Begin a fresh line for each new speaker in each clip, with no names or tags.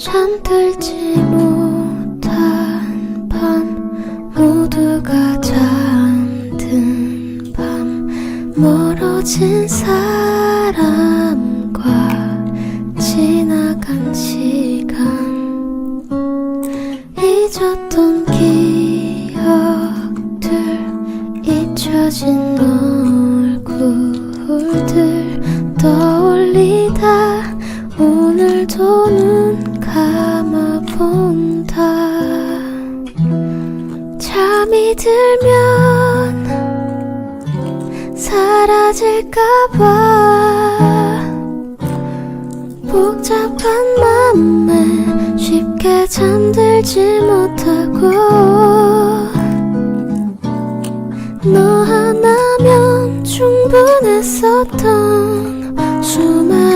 잠들지 못한 밤 모두가 잠든 밤 멀어진 사람과 지나간 시간. 잊었던 기억들 잊혀진 얼 들면 사라질까봐 복잡한 맘에 쉽게 잠들지 못하고 너 하나면 충분했었던 수많은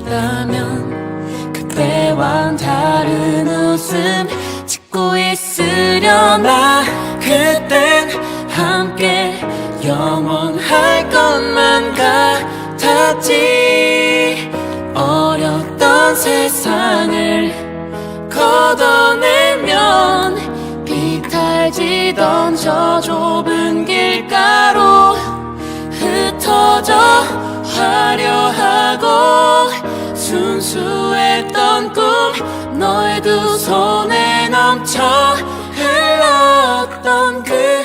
있다면 그때와는 다른 웃음 짓고 있으려나? 그땐 함께 영원할 것만 같았지. 어렸던 세상을 걷어내면 비탈지던 저 좁은 길가로 흩어져 화려하고 순수했던 꿈 너의 두 손에 넘쳐 흘렀던 그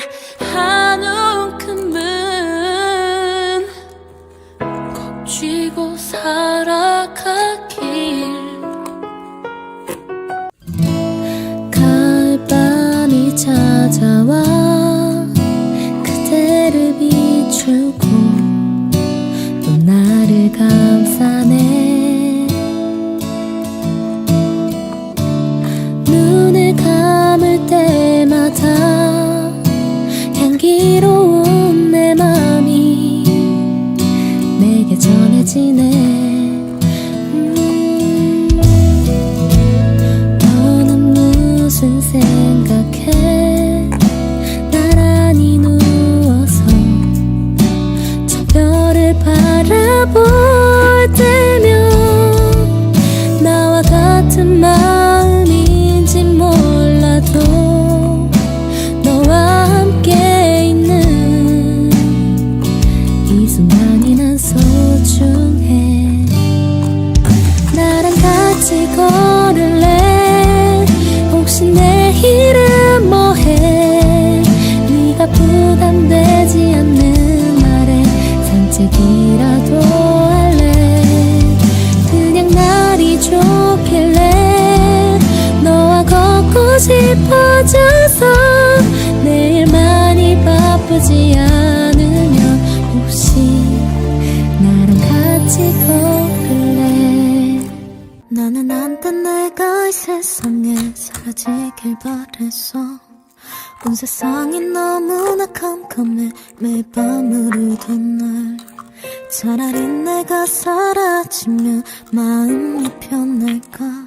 때마다
싶어져서 내일 많이 바쁘지 않으면 혹시 나랑 같이 걸을래? 나는 한때 내가 이 세상에 사라지길 바랬어. 온 세상이 너무나 컴컴해 매일 밤을 울던 날. 차라리 내가 사라지면 마음이 편할까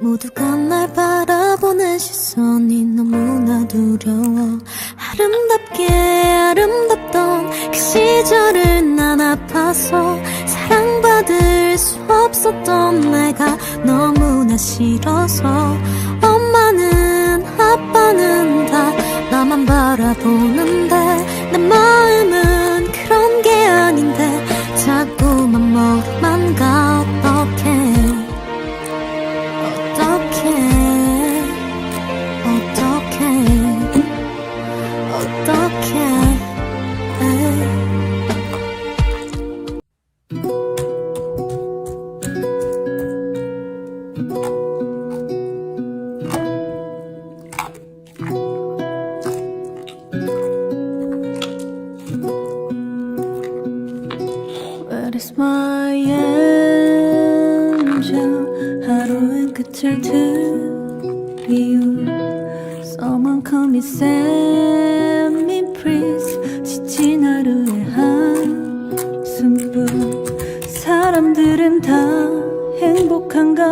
모두가 날 바라보는 시선이 너무나 두려워. 아름답게 아름답던 그 시절을 난 아파서 사랑받을 수 없었던 내가 너무나 싫어서. 엄마는 아빠는 다 나만 바라보는데 내 마음은 그런 게 아닌데 자꾸만 멀어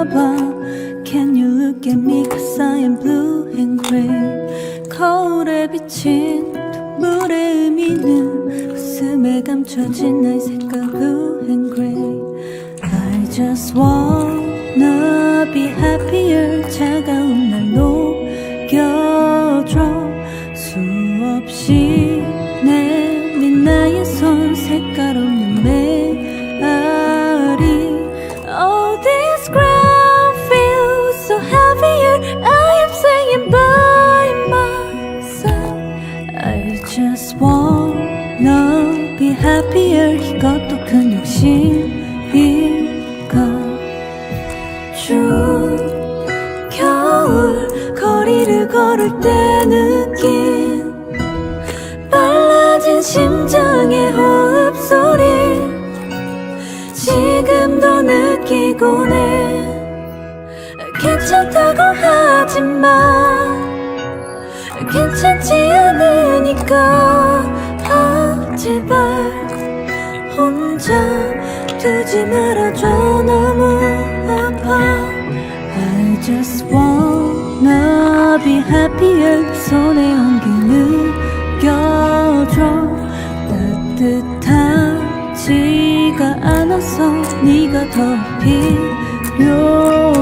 행복한가 봐 걸을 때 느낀 빨라진 심장의 호흡 소리 지금도 느끼곤 해 괜찮다고 하지만 괜찮지 않으니까 아 제발 혼자 두지 말아줘. 너무 아파. I just wanna be 손에 온기 느껴줘 따뜻하지가 않아서 네가 더 필요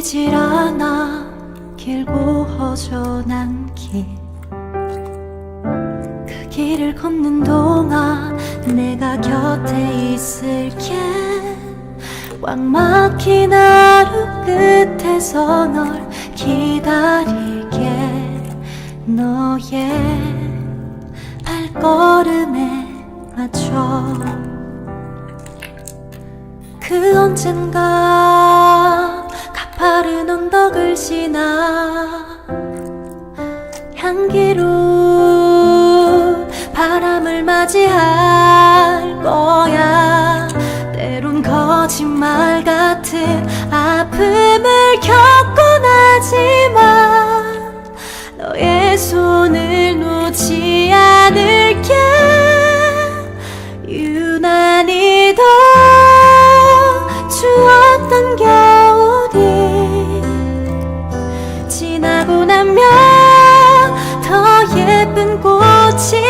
보이질 않아. 길고 허전한 길 그 길을 걷는 동안 내가 곁에 있을게. 꽉 막힌 하루 끝에서 널 기다릴게. 너의 발걸음에 맞춰. 그 언젠가 가파른 언덕을 지나 향기로운 바람을 맞이할 거야. 때론 거짓말 같은 아픔을 겪곤 하지 나면 더 예쁜 꽃이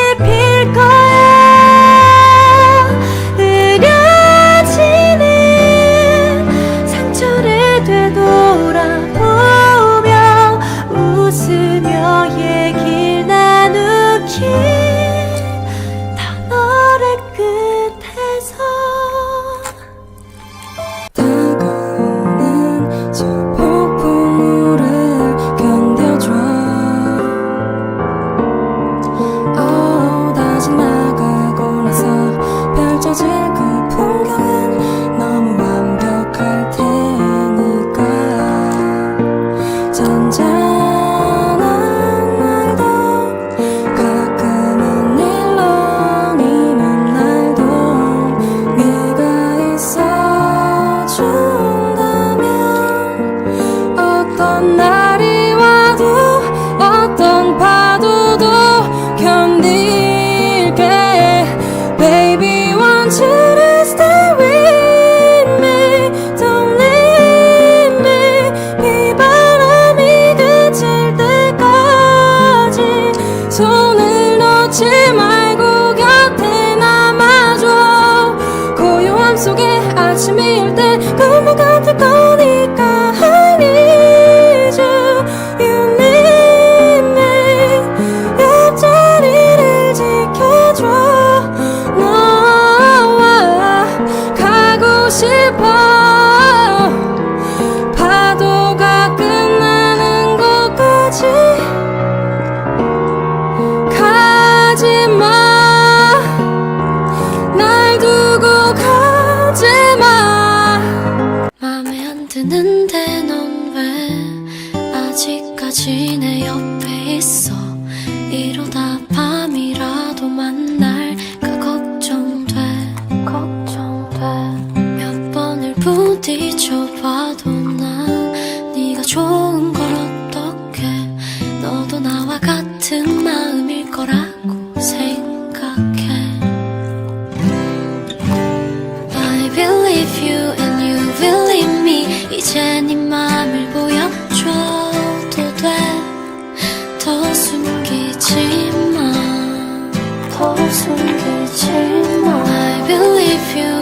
if you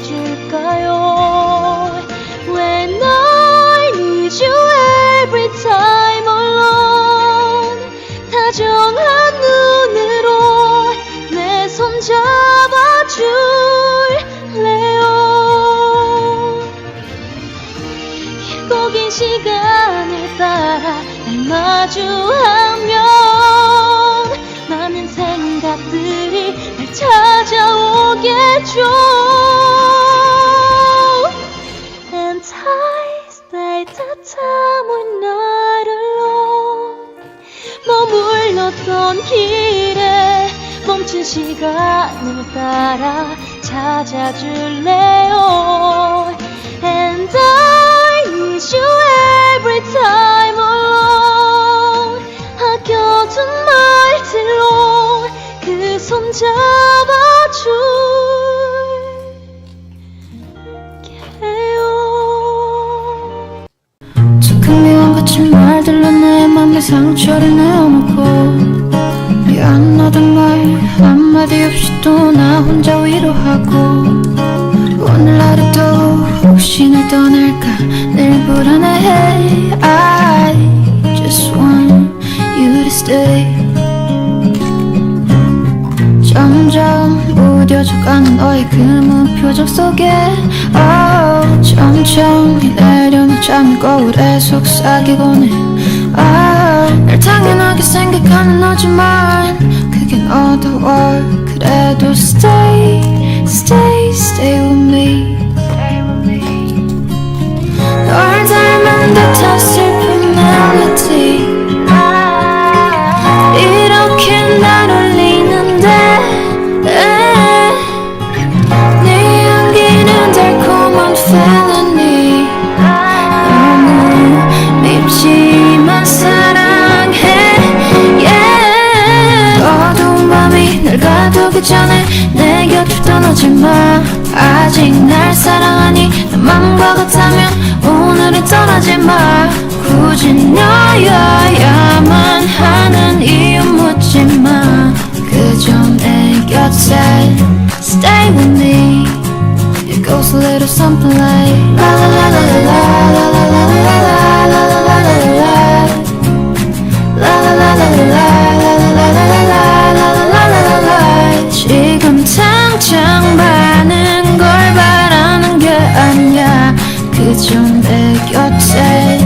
봐줄까요? When I need you 다정한 눈으로 내 손 잡아줄래요? 길고긴 시간을 따라 날 마주하면 많은 생각들이 날 찾아오겠죠 낯선 길에 멈춘 시간을 따라 찾아줄래요? And I miss you every time alone. 아껴둔 말들로 그 손 잡아줄게요. 조금 미워 거친 말들로 나의 맘에 상처를 내. 없던 말 한마디 없이 또 나 혼자 위로하고 오늘 하루도 혹시 날 떠날까? 늘 불안해해 I just want you to stay. 점점 무뎌져가는 너의 그 금은 표정 속에. Oh, 점점 내려놓 잠이 거울에 속삭이곤 해. Oh, 당연하게 생각하는 너지만 taking all oh, the world could I do stay,
stay, stay with me. Learn time and the time 너여야만 하는 이유 묻지 마 그저 내 곁에 Stay with me It goes a little something like La la la la la la la la la la 그저 내 곁에